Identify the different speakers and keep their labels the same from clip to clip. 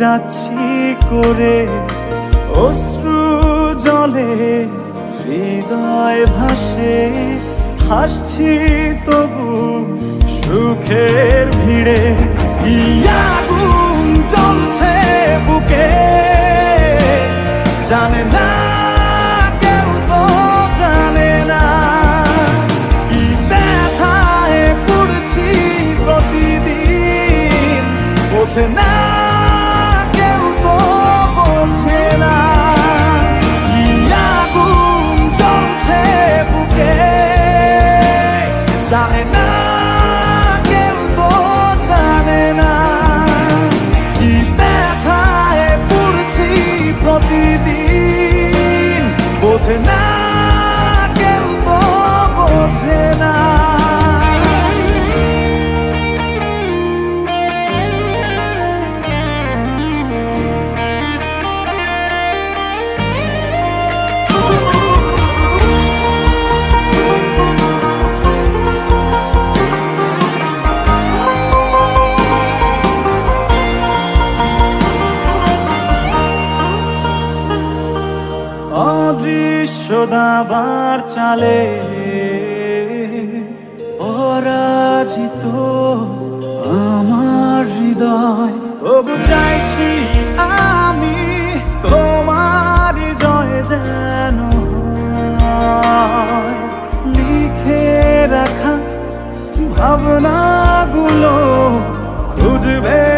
Speaker 1: যাচ্ছি করে অশ্রু জলে, হৃদয় ভাসে, হাসছি তবু সুখের ভিড়ে। কি আগুন জ্বলছে বুকে, জানে না, কেউ জানে না কেউ তো জানে না। কি ব্যথায় পড়ছি প্রতিদিন বোঝে না দাবার চালে পরাজিত আমার হৃদয়। তবু চাইছি আমি তোমার জয় যেন লিখে রাখা ভাবনাগুলো খুঁজবে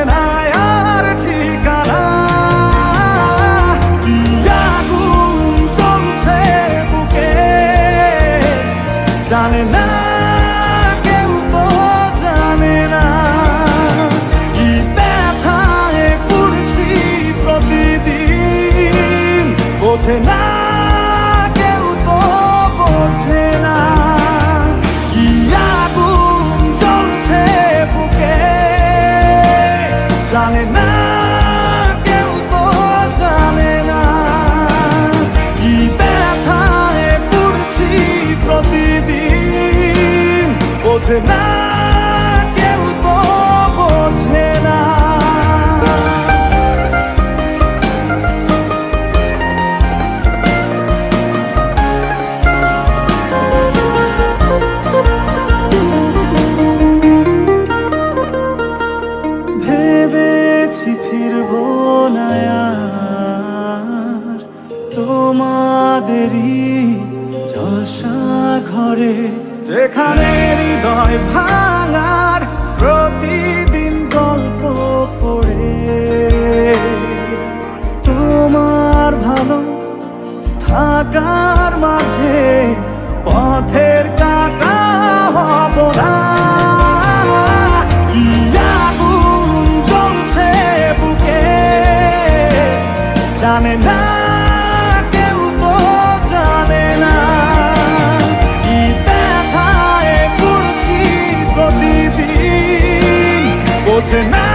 Speaker 1: বোঝে না কেউ তো বোঝে না। কি আগুন জ্বলছে বুকে? জানে না কেউ তোমাদেরই জলসা ঘরে, যেখানে হৃদয় ভাঙার প্রতিদিন গল্প পড়ে। তোমার ভালো থাকার মাঝে পথের কাটা হব না। জানে না বোঝে না।